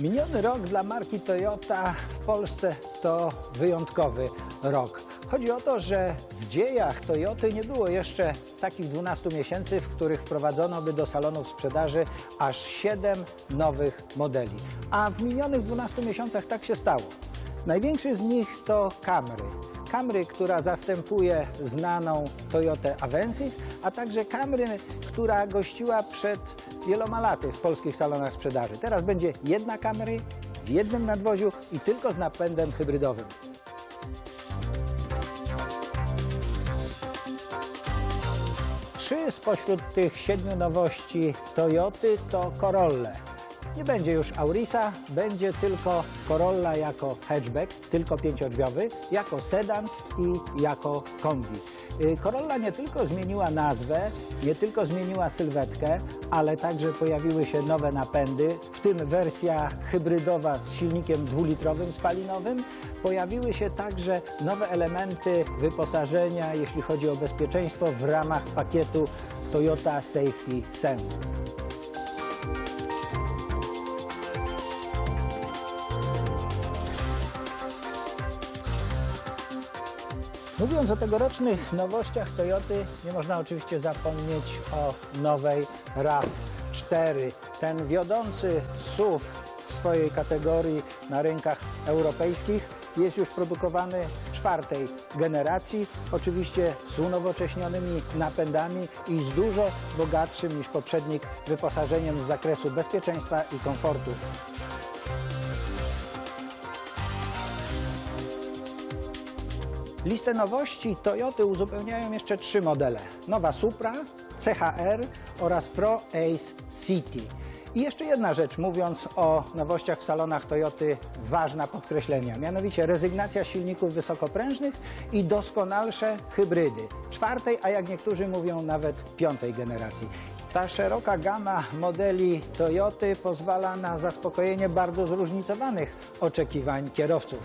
Miniony rok dla marki Toyota w Polsce to wyjątkowy rok. Chodzi o to, że w dziejach Toyoty nie było jeszcze takich 12 miesięcy, w których wprowadzono by do salonów sprzedaży aż 7 nowych modeli. A w minionych 12 miesiącach tak się stało. Największy z nich to Camry. Camry, która zastępuje znaną Toyotę Avensis, a także Camry, która gościła przed wieloma laty w polskich salonach sprzedaży. Teraz będzie jedna Camry w jednym nadwoziu i tylko z napędem hybrydowym. Trzy spośród tych siedmiu nowości Toyoty to Corolle. Nie będzie już Aurisa, będzie tylko Corolla jako hatchback, tylko pięciodrzwiowy, jako sedan i jako kombi. Y, Corolla nie tylko zmieniła nazwę, nie tylko zmieniła sylwetkę, ale także pojawiły się nowe napędy, w tym wersja hybrydowa z silnikiem dwulitrowym spalinowym. Pojawiły się także nowe elementy wyposażenia, jeśli chodzi o bezpieczeństwo w ramach pakietu Toyota Safety Sense. Mówiąc o tegorocznych nowościach Toyoty, nie można oczywiście zapomnieć o nowej RAV4. Ten wiodący SUV w swojej kategorii na rynkach europejskich jest już produkowany w czwartej generacji, oczywiście z unowocześnionymi napędami i z dużo bogatszym niż poprzednik wyposażeniem z zakresu bezpieczeństwa i komfortu. Listę nowości Toyoty uzupełniają jeszcze trzy modele. Nowa Supra, CHR oraz Pro Ace City. I jeszcze jedna rzecz, mówiąc o nowościach w salonach Toyoty, ważna podkreślenia, mianowicie rezygnacja silników wysokoprężnych i doskonalsze hybrydy. Czwartej, a jak niektórzy mówią, nawet piątej generacji. Ta szeroka gama modeli Toyoty pozwala na zaspokojenie bardzo zróżnicowanych oczekiwań kierowców.